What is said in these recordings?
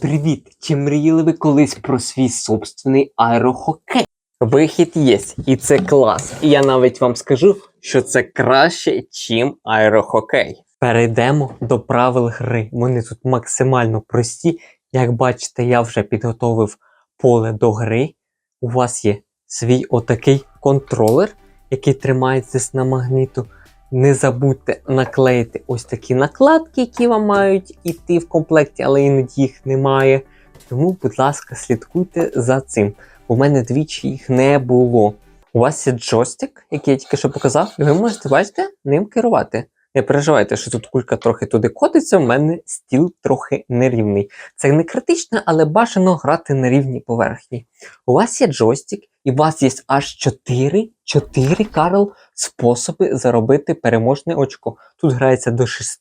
Привіт! Чи мріяли ви колись про свій собственний аерохокей? Вихід є, і це клас. І я навіть вам скажу, що це краще, чим аерохокей. Перейдемо до правил гри. Вони тут максимально прості. Як бачите, я вже підготовив поле до гри. У вас є свій отакий контролер, який тримається на магніту. Не забудьте наклеїти ось такі накладки, які вам мають іти в комплекті, але іноді їх немає. Тому, будь ласка, слідкуйте за цим. У мене двічі їх не було. У вас є джойстик, який я тільки що показав, і ви можете, бачите, ним керувати. Не переживайте, що тут кулька трохи туди котиться, у мене стіл трохи нерівний. Це не критично, але бажано грати на рівній поверхні. У вас є джойстик, і у вас є аж 4, 4 Карл, способи заробити переможне очко. Тут грається до 6,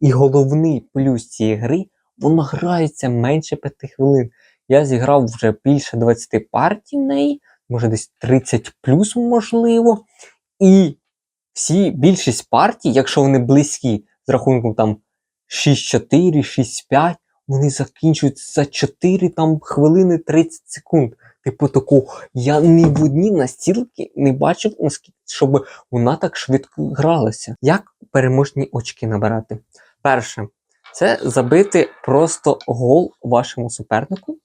і головний плюс цієї гри воно грається менше 5 хвилин. Я зіграв вже більше 20 партій в неї, може десь 30 плюс, можливо. І всі більшість партій, якщо вони близькі з рахунком там 6-4, 6-5, вони закінчуються за 4 там, хвилини 30 секунд. Типу таку, я ні в одній настілки не бачив, наскільки, щоб вона так швидко гралася. Як переможні очки набирати? Перше, це забити просто гол вашому супернику.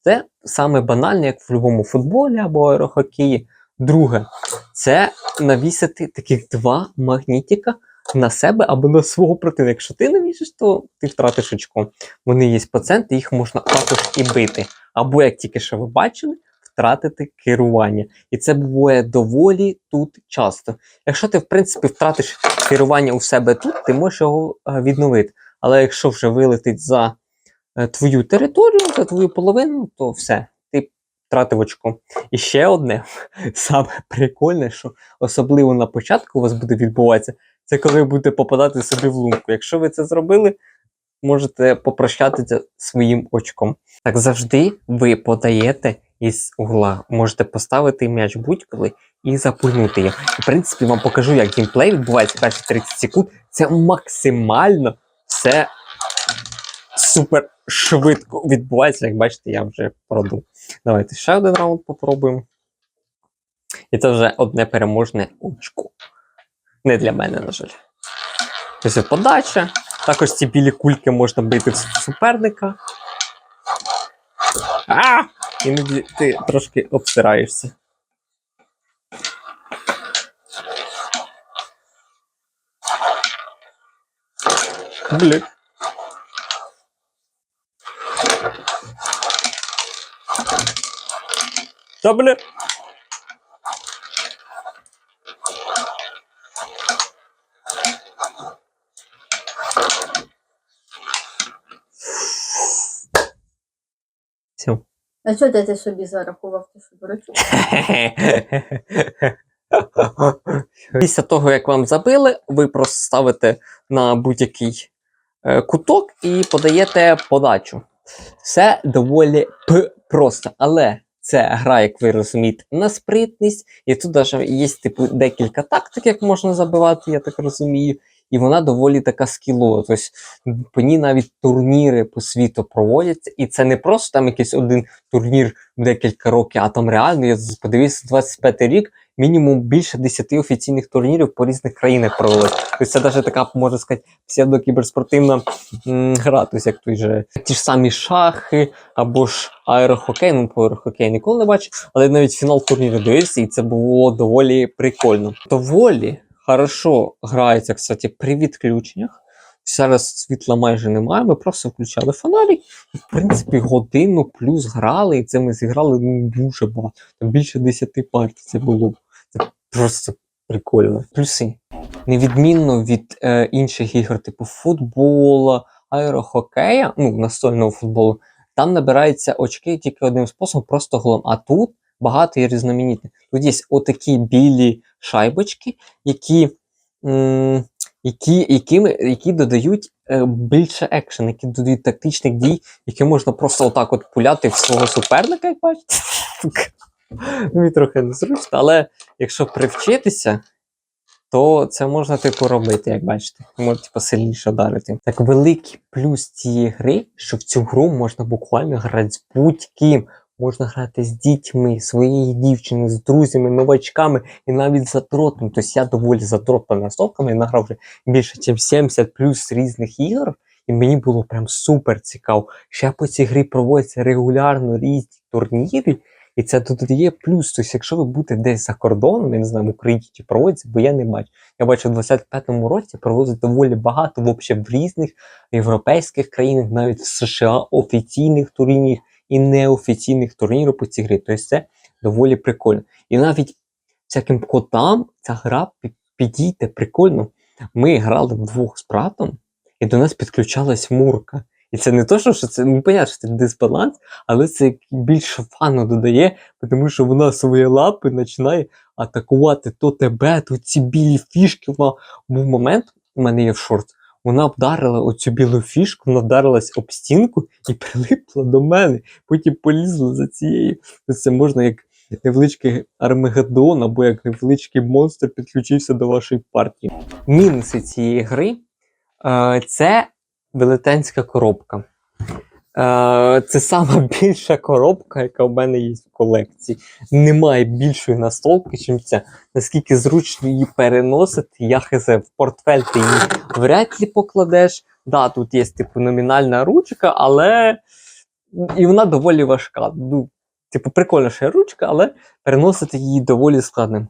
Це саме банальне, як в будь-якому футболі або аерохокеї. Друге, це навісити таких два магнітика на себе або на свого противника. Якщо ти навісиш, то ти втратиш очко. Вони є центрі, їх можна також і бити. Або, як тільки що ви бачили, втратити керування. І це буває доволі тут часто. Якщо ти, в принципі, втратиш керування у себе тут, ти можеш його е, відновити. Але якщо вже вилетить за е, твою територію, за твою половину, то все, втратив очко. І ще одне, саме прикольне, що особливо на початку у вас буде відбуватися, це коли ви будете попадати собі в лунку. Якщо ви це зробили, можете попрощатися своїм очком. Так завжди ви подаєте із угла. Можете поставити м'яч будь-коли і запульнути його. В принципі, вам покажу, як геймплей відбувається перші 30 секунд. Це максимально все супер швидко відбувається. Як бачите, я вже продав. Давайте ще один раунд попробуємо. І це вже одне переможне очко. Не для мене, на жаль. Ось подача. Також ці білі кульки можна бити в суперника. А! Іноді ти трошки обстираєшся. Блін. Та блін. Все. А що ти собі зарахував? Ти що, дурачок? Після того, як вам забили, ви просто ставите на будь-який е, куток і подаєте подачу. Все доволі просто, але це гра, як ви розумієте, на спритність, і тут навіть є типу декілька тактик, як можна забивати, я так розумію. І вона доволі така скілова. Тобто по ній навіть турніри по світу проводяться. І це не просто там якийсь один турнір в декілька років, а там реально, я подивився 25 рік, мінімум більше 10 офіційних турнірів по різних країнах провелось. Тобто це навіть така, можна сказати, псевдокіберспортивна гра. Тобто як той же ті ж самі шахи або ж аерохокей, ну по аерохокею ніколи не бачив, але навіть фінал турніру дивився, і це було доволі прикольно. Доволі хорошо грається, кстати, при відключеннях. Зараз світла майже немає, ми просто включали фонарик і, в принципі, годину плюс грали, і це ми зіграли ну, дуже багато. Більше 10 партій це було. Це просто прикольно. Плюси. Невідмінно від е, інших ігор, типу футбола, аерохокея, ну, настольного футболу, там набираються очки тільки одним способом, просто голом. А тут багато є різноманітних. Тут є отакі білі шайбочки, які. які, якими, які додають е, більше екшен, які додають тактичних дій, які можна просто отак от пуляти в свого суперника, як бачите. Ну і трохи незручно, але якщо привчитися, то це можна типу робити, як бачите. Може, типу, сильніше дарити. Так великий плюс цієї гри, що в цю гру можна буквально грати з будь-ким. Можна грати з дітьми, своєю дівчиною, з друзями, новачками і навіть з задротом. Тобто я доволі задрот по настолкам, я награв вже більше, ніж 70 плюс різних ігор, і мені було прям супер цікаво. Ще по цій грі проводяться регулярно різні турніри, і це додає плюс. Тобто, якщо ви будете десь за кордоном, я не знаю, в Україні чи проводяться, бо я не бачу. Я бачу, в 25-му році проводять доволі багато в різних європейських країнах, навіть в США офіційних турнірів і неофіційних турнірів по цій грі. Тобто це доволі прикольно. І навіть всяким котам ця гра пі- підійде прикольно. Ми грали вдвох з братом, і до нас підключалась Мурка. І це не то, що це ну, понятно, що це дисбаланс, але це більше фану додає, тому що вона свої лапи починає атакувати то тебе, то ці білі фішки. Був момент, у мене є в шорт. Вона вдарила оцю білу фішку, вона вдарилась об стінку і прилипла до мене. Потім полізла за цією. Це можна як невеличкий Армегедон, або як невеличкий монстр підключився до вашої партії. Мінуси цієї гри е, це велетенська коробка. Е, це сама більша коробка, яка в мене є в колекції. Немає більшої настолки, чим ця. Наскільки зручно її переносити, я хз, в портфель ти її вряд ли покладеш. Да, тут є типу номінальна ручка, але і вона доволі важка. Ну, типу, прикольна ще ручка, але переносити її доволі складно.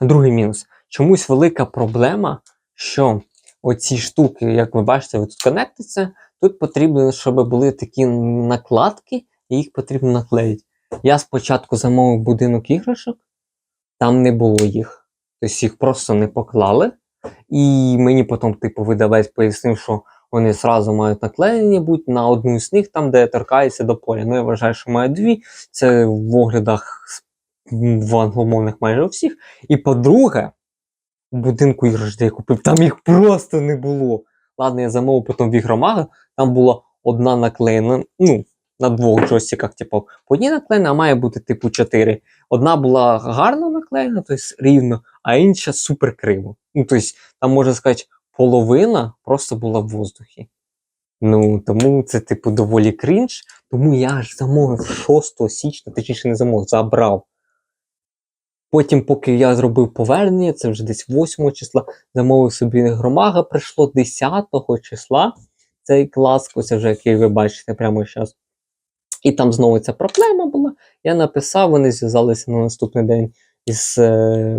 Другий мінус. Чомусь велика проблема, що оці штуки, як ви бачите, тут конектиться. Тут потрібно, щоб були такі накладки, і їх потрібно наклеїти. Я спочатку замовив будинок іграшок, там не було їх. Тобто їх просто не поклали. І мені потім, типу, видавець пояснив, що вони зразу мають наклеєні бути на одну з них, там, де торкається до поля. Ну, я вважаю, що маю дві. Це в оглядах в англомовних майже всіх. І по-друге, в будинку іграшок, де я купив, там їх просто не було. Ладно, я замовив потім в ігромага, там була одна наклеєна, ну, на двох джойстиках, типу, по одній наклеєна, а має бути, типу, чотири. Одна була гарно наклеєна, тобто рівно, а інша супер криво. Ну, тобто, там можна сказати, половина просто була в воздухі. Ну, тому це, типу, доволі крінж. Тому я аж замовив 6 січня, точніше не замовив, забрав. Потім, поки я зробив повернення, це вже десь 8 числа, замовив собі громага, прийшло 10 числа. Цей клас, ось вже який ви бачите прямо зараз. І там знову ця проблема була. Я написав, вони зв'язалися на наступний день із е,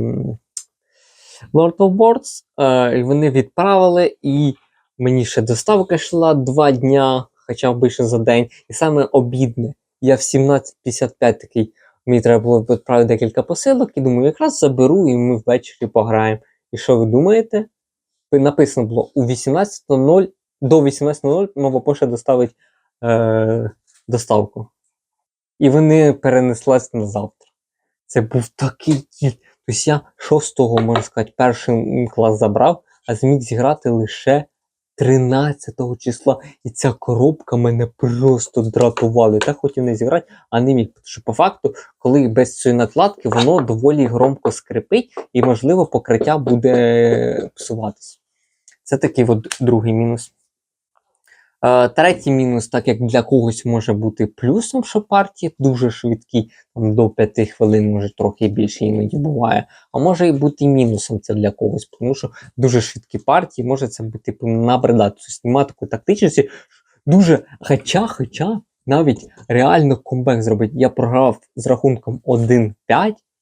Lord of Boards, е, вони відправили, і мені ще доставка йшла два дня, хоча б більше за день. І саме обідне, я в 17.55 такий, мені треба було відправити декілька посилок, і думаю, якраз заберу, і ми ввечері пограємо. І що ви думаєте? Написано було у 18.00 до 18.00 нова пошта доставить е, доставку. І вони перенеслась на завтра. Це був такий. ті- Тобто я 6-го, можна сказати, перший клас забрав, а зміг зіграти лише 13 числа. І ця коробка мене просто дратувала. Я Так хотів не зіграти, а не міг. Тому що по факту, коли без цієї накладки, воно доволі громко скрипить, і, можливо, покриття буде псуватись. Це такий от другий мінус. Е, Третій мінус, так як для когось може бути плюсом, що партії дуже швидкі, там до 5 хвилин, може трохи більше іноді буває. А може і бути мінусом це для когось, тому що дуже швидкі партії може це бути типу, набридати. Тобто такої тактичності. Дуже, хоча, хоча навіть реально комбек зробити. Я програв з рахунком 1-5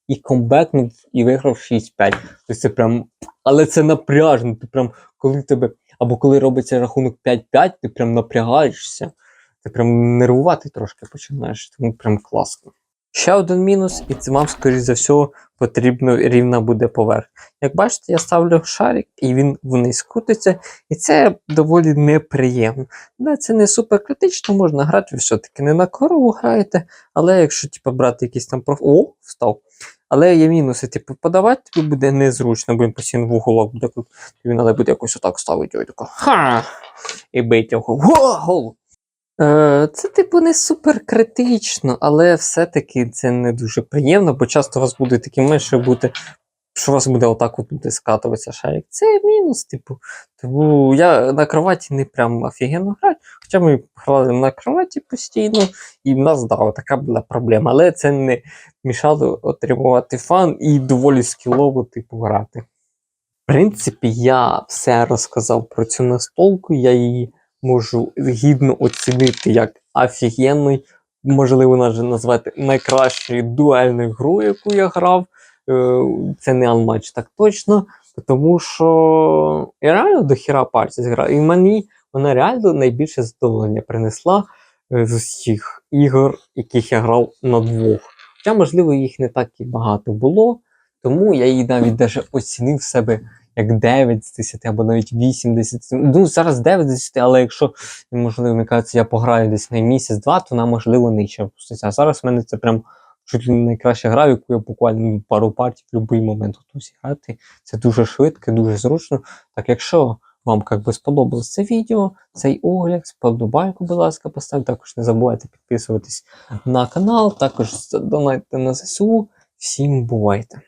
і комбекнув і виграв 6-5. Тобто це прям, але це напряжно. Ти прям, коли тебе або коли робиться рахунок 5-5, ти прям напрягаєшся, ти прям нервувати трошки починаєш, тому прям класно. Ще один мінус, і це вам, скоріш за все, потрібно рівна буде поверхня. Як бачите, я ставлю шарик, і він вниз крутиться, і це доволі неприємно. Да, це не супер критично, можна грати, ви все-таки не на корову граєте, але якщо типу, брати якийсь там проф... О, встав. Але є мінуси, типу, подавати тобі буде незручно, бо він постійно в уголок буде. Тобі треба буде якось отак ставити ой, така, ха! І бить його. Гол! Е, це, типу, не супер критично, але все-таки це не дуже приємно, бо часто у вас буде такі менше будете що у вас буде отак от буде скатуватися шарик. Це мінус, типу. Тому я на кроваті не прям офігенно граю. Хоча ми грали на кроваті постійно, і в нас да, така була проблема. Але це не мішало отримувати фан і доволі скілово, типу, грати. В принципі, я все розказав про цю настолку, я її можу гідно оцінити як офігенний, можливо, навіть назвати найкращою дуельною гру, яку я грав. Е, Це не Unmatch так точно, тому що я реально до хіра партій зіграв. І мені вона реально найбільше задоволення принесла е, з усіх ігор, яких я грав на двох. Хоча, можливо, їх не так і багато було, тому я її навіть даже оцінив себе як 9 з 10 або навіть 8 з 10. Ну, зараз 9 з 10, але якщо, можливо, мені кажеться, я пограю десь на місяць-два, то вона, можливо, нижче опуститься. А зараз в мене це прям чуть ли найкраща гра, в яку я буквально пару партій в будь-який момент готовий грати. Це дуже швидко, дуже зручно. Так, якщо вам як би сподобалось це відео, цей огляд, сподобайку, будь ласка, поставте. Також не забувайте підписуватись на канал, також донайте на ЗСУ. Всім бувайте!